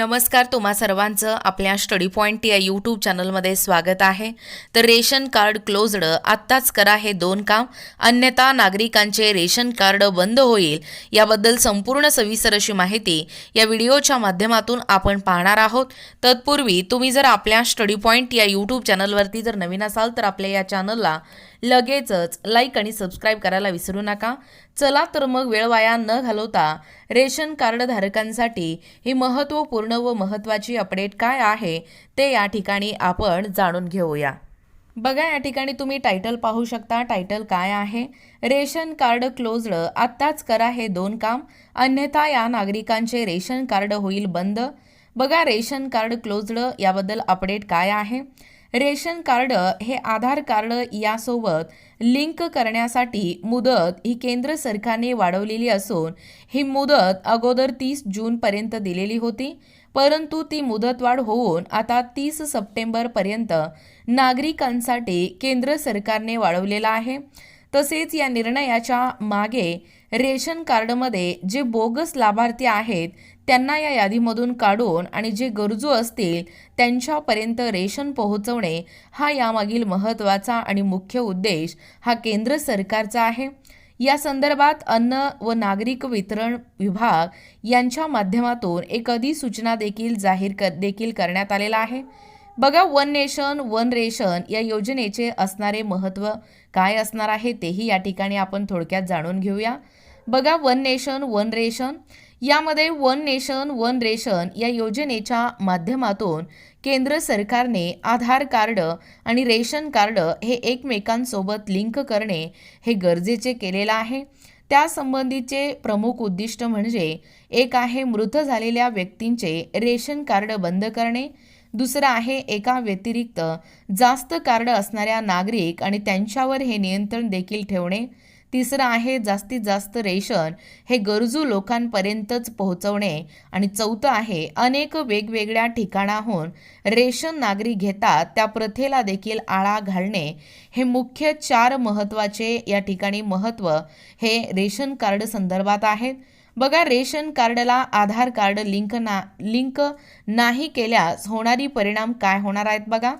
नमस्कार तुम्हा सर्वांचं आपल्या स्टडी पॉईंट या यूट्यूब चॅनलमध्ये स्वागत आहे. तर रेशन कार्ड क्लोज्ड आत्ताच करा हे दोन काम. अन्यथा नागरिकांचे रेशन कार्ड बंद होईल. याबद्दल संपूर्ण सविस्तर अशी माहिती या व्हिडिओच्या माध्यमातून आपण पाहणार आहोत. तत्पूर्वी तुम्ही जर आपल्या स्टडी पॉईंट या यूट्यूब चॅनलवरती जर नवीन असाल तर आपल्या या चॅनलला लगेचच लाईक आणि सबस्क्राईब करायला विसरू नका. चला तर मग वेळ वाया न घालवता रेशन कार्ड धारकांसाठी ही महत्त्वपूर्ण व महत्त्वाची अपडेट काय आहे ते या ठिकाणी आपण जाणून घेऊया. बघा या ठिकाणी तुम्ही टायटल पाहू शकता. टायटल काय आहे? रेशन कार्ड क्लोज्ड आत्ताच करा हे दोन काम. अन्यथा या नागरिकांचे रेशन कार्ड होईल बंद. बघा रेशन कार्ड क्लोज्ड याबद्दल अपडेट काय आहे? रेशन कार्ड हे आधार कार्ड यासोबत लिंक करण्यासाठी मुदत ही केंद्र सरकारने वाढवलेली असून ही मुदत अगोदर तीस जूनपर्यंत दिलेली होती. परंतु ती मुदतवाढ होऊन आता तीस सप्टेंबरपर्यंत नागरिकांसाठी केंद्र सरकारने वाढवलेला आहे. तसेच या निर्णयाच्या मागे रेशन कार्डमध्ये जे बोगस लाभार्थी आहेत त्यांना या यादीमधून काढून आणि जे गरजू असतील त्यांच्यापर्यंत रेशन पोहोचवणे हा यामागील महत्त्वाचा आणि मुख्य उद्देश हा केंद्र सरकारचा आहे. या संदर्भात अन्न व नागरिक वितरण विभाग यांच्या माध्यमातून एक अधिसूचना देखील जाहीर कर देखील करण्यात आलेला आहे. बघा वन नेशन वन रेशन या योजनेचे असणारे महत्त्व काय असणार आहे तेही या ठिकाणी आपण थोडक्यात जाणून घेऊया. बघा वन नेशन वन रेशन. यामध्ये वन नेशन वन रेशन या योजनेच्या माध्यमातून केंद्र सरकारने आधार कार्ड आणि रेशन कार्ड हे एकमेकांसोबत लिंक करणे हे गरजेचे केलेलं आहे. त्यासंबंधीचे प्रमुख उद्दिष्ट म्हणजे एक आहे मृत झालेल्या व्यक्तींचे रेशन कार्ड बंद करणे. दुसरं आहे एका व्यतिरिक्त जास्त कार्ड असणाऱ्या नागरिक आणि त्यांच्यावर हे नियंत्रण देखील ठेवणे. तिसरं आहे जास्तीत जास्त रेशन हे गरजू लोकांपर्यंतच पोहोचवणे. आणि चौथं आहे अनेक वेगवेगळ्या ठिकाणाहून रेशन नागरिक घेतात त्या प्रथेला देखील आळा घालणे. हे मुख्य चार महत्त्वाचे या ठिकाणी महत्त्व हे रेशन कार्ड संदर्भात आहेत. बघा रेशन कार्डला आधार कार्ड लिंक ना लिंक नाही केल्यास होणारी परिणाम काय होणार आहेत बघा.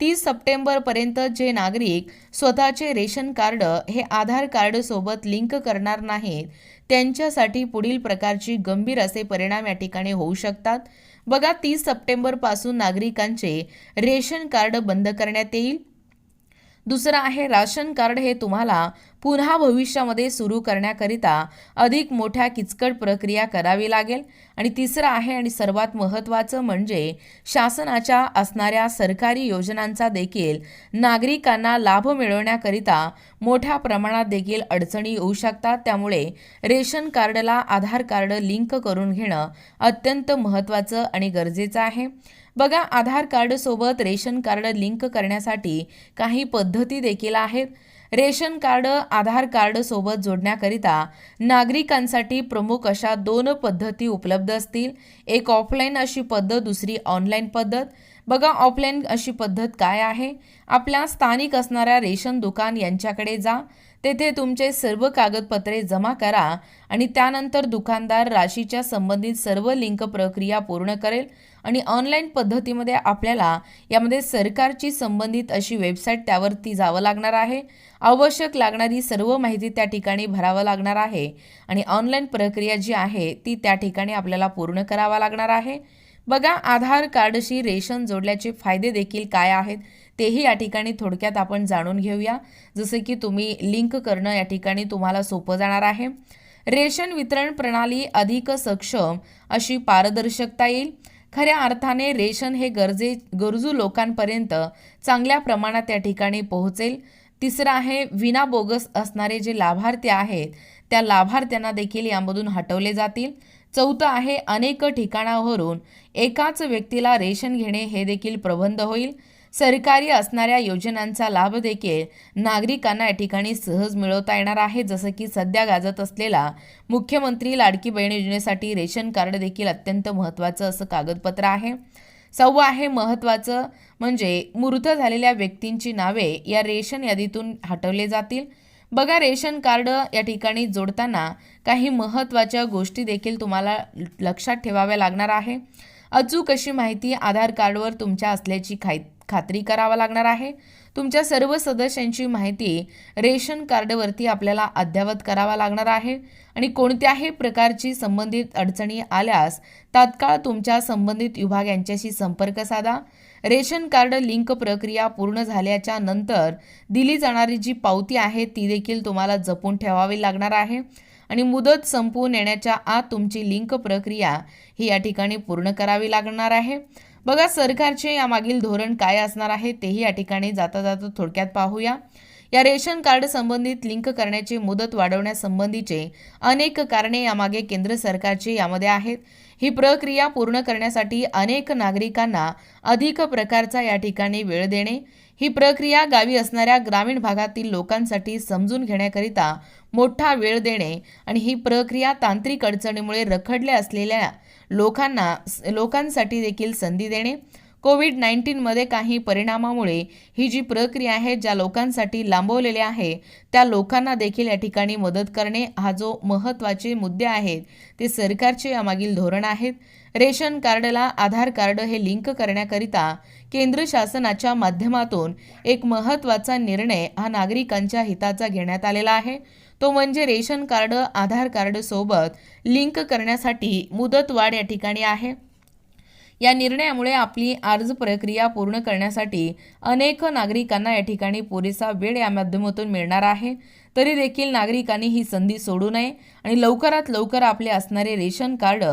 तीस सप्टेंबरपर्यंत जे नागरिक स्वतःचे रेशन कार्ड हे आधार कार्डसोबत लिंक करणार नाहीत त्यांच्यासाठी पुढील प्रकारची गंभीर असे परिणाम या ठिकाणी होऊ शकतात. बघा तीस सप्टेंबरपासून नागरिकांचे रेशन कार्ड बंद करण्यात येईल. दुसरं आहे राशन कार्ड हे तुम्हाला पुन्हा भविष्यामध्ये सुरू करण्याकरिता अधिक मोठ्या किचकट प्रक्रिया करावी लागेल. आणि तिसरं आहे आणि सर्वात महत्त्वाचं म्हणजे शासनाच्या असणाऱ्या सरकारी योजनांचा देखील नागरिकांना लाभ मिळवण्याकरिता मोठ्या प्रमाणात देखील अडचणी येऊ शकतात. त्यामुळे रेशन कार्डला आधार कार्ड लिंक करून घेणं अत्यंत महत्त्वाचं आणि गरजेचं आहे. बघा आधार कार्डसोबत रेशन कार्ड लिंक करण्यासाठी काही पद्धती देखील आहेत. रेशन कार्ड आधार कार्डसोबत जोडण्याकरिता नागरिकांसाठी प्रमुख अशा दोन पद्धती उपलब्ध असतील. एक ऑफलाईन अशी पद्धत दुसरी ऑनलाईन पद्धत. बघा ऑफलाईन अशी पद्धत काय आहे? आपल्या स्थानिक असणाऱ्या रेशन दुकान यांच्याकडे जा. तेथे तुमचे सर्व कागदपत्रे जमा करा आणि त्यानंतर दुकानदार राशीच्या संबंधित सर्व लिंक प्रक्रिया पूर्ण करेल आणि ऑनलाईन पद्धतीमध्ये आपल्याला यामध्ये सरकारची संबंधित अशी वेबसाईट त्यावरती जावं लागणार आहे. आवश्यक लागणारी सर्व माहिती त्या ठिकाणी भरावं लागणार आहे आणि ऑनलाईन प्रक्रिया जी आहे ती त्या ठिकाणी आपल्याला पूर्ण करावा लागणार आहे. बघा आधार कार्डशी रेशन जोडल्याचे फायदे देखील काय आहेत तेही या ठिकाणी थोडक्यात आपण जाणून घेऊया. जसे की तुम्ही लिंक करणं या ठिकाणी तुम्हाला सोपं जाणार आहे. रेशन वितरण प्रणाली अधिक सक्षम अशी पारदर्शकता येईल. खऱ्या अर्थाने रेशन हे गरजे गरजू लोकांपर्यंत चांगल्या प्रमाणात या ठिकाणी पोहोचेल. तिसरं आहे विना बोगस असणारे जे लाभार्थी आहेत त्या लाभार्थ्यांना देखील यामधून हटवले जातील. चौथं आहे अनेक ठिकाणावरून एकाच व्यक्तीला रेशन घेणे हे देखील प्रबंध होईल. सरकारी असणाऱ्या योजनांचा लाभ देखील नागरिकांना या ठिकाणी सहज मिळवता येणार आहे. जसं की सध्या गाजत असलेला मुख्यमंत्री लाडकी बहीण योजनेसाठी रेशन कार्ड देखील अत्यंत महत्त्वाचं असं कागदपत्र आहे. सव्वा आहे महत्त्वाचं म्हणजे मृत झालेल्या व्यक्तींची नावे या रेशन यादीतून हटवले जातील. बघा रेशन कार्ड या ठिकाणी जोडताना काही महत्त्वाच्या गोष्टी देखील तुम्हाला लक्षात ठेवाव्या लागणार आहे. अचूक अशी माहिती आधार कार्डवर तुमच्या असल्याची खाय खात्री करावा लागणार आहे. तुमच्या सर्व सदस्यांची माहिती रेशन कार्डवरती आपल्याला अद्ययावत करावा लागणार आहे. आणि कोणत्याही प्रकारची संबंधित अडचणी आल्यास तात्काळ तुमच्या संबंधित विभाग यांच्याशी संपर्क साधा. रेशन कार्ड लिंक प्रक्रिया पूर्ण झाल्याच्यानंतर दिली जाणारी जी पावती आहे ती देखील तुम्हाला जपून ठेवावी लागणार आहे. आणि मुदत संपवून येण्याच्या आत तुमची लिंक प्रक्रिया ही या ठिकाणी पूर्ण करावी लागणार आहे. बघा सरकारचे यामागील धोरण काय असणार आहे तेही या ठिकाणी जाता जाता थोडक्यात पाहूया. या रेशन कार्ड संबंधित लिंक करण्याची मुदत वाढवण्यासंबंधीचे अनेक कारणे यामागे केंद्र सरकारची यामध्ये आहेत. ही प्रक्रिया पूर्ण करण्यासाठी अनेक नागरिकांना अधिक प्रकारचा या ठिकाणी वेळ देणे ही प्रक्रिया गावी असणाऱ्या ग्रामीण भागातील लोकांसाठी समजून घेण्याकरिता मोठा वेळ देणे आणि ही प्रक्रिया तांत्रिक अडचणीमुळे रखडल्या असलेल्या लोकांना लोकांसाठी देखील संधी देणे कोविड नाईन्टीनमध्ये काही परिणामामुळे ही जी प्रक्रिया आहे ज्या लोकांसाठी लांबवलेली आहे त्या लोकांना देखील या ठिकाणी मदत करणे हा जो महत्त्वाचे मुद्दे आहेत ते सरकारचे यामागील धोरण आहेत. रेशन कार्डला आधार कार्ड हे लिंक करण्याकरिता केंद्र शासनाच्या माध्यमातून एक महत्त्वाचा निर्णय हा नागरिकांच्या हिताचा घेण्यात आलेला आहे. तो म्हणजे रेशन कार्ड आधार कार्ड सोबत लिंक करण्यासाठी मुदतवाढ या ठिकाणी आहे. या निर्णयामुळे आपली अर्ज प्रक्रिया पूर्ण करण्यासाठी अनेक नागरिकांना या ठिकाणी पुरेसा वेळ या माध्यमातून मिळणार आहे. तरी देखील नागरिकांनी ही संधी सोडू नये आणि लवकरात लवकर आपले असणारे रेशन कार्ड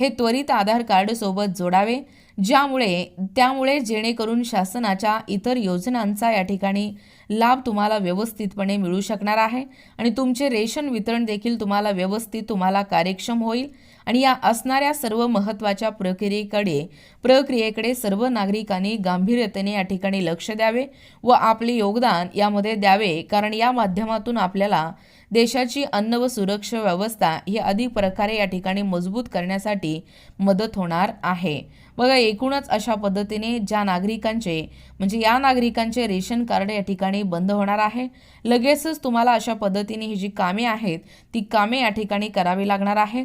हे त्वरित आधार कार्ड सोबत जोडावे. ज्यामुळे त्यामुळे जेणेकरून शासनाच्या इतर योजनांचा या ठिकाणी लाभ तुम्हाला व्यवस्थितपणे मिळू शकणार आहे. आणि तुमचे रेशन वितरण देखील तुम्हाला व्यवस्थित तुम्हाला कार्यक्षम होईल. आणि या असणाऱ्या सर्व महत्त्वाच्या प्रक्रियेकडे प्रक्रियेकडे सर्व नागरिकांनी गांभीर्यतेने या ठिकाणी लक्ष द्यावे व आपले योगदान यामध्ये द्यावे. कारण या माध्यमातून आपल्याला देशाची अन्न व सुरक्षा व्यवस्था ही अधिक प्रकारे या ठिकाणी मजबूत करण्यासाठी मदत होणार आहे. बघा एकूणच अशा पद्धतीने ज्या नागरिकांचे म्हणजे या नागरिकांचे रेशन कार्ड या ठिकाणी बंद होणार आहे. लगेचच तुम्हाला अशा पद्धतीने ही जी कामे आहेत ती कामे या ठिकाणी करावी लागणार आहे.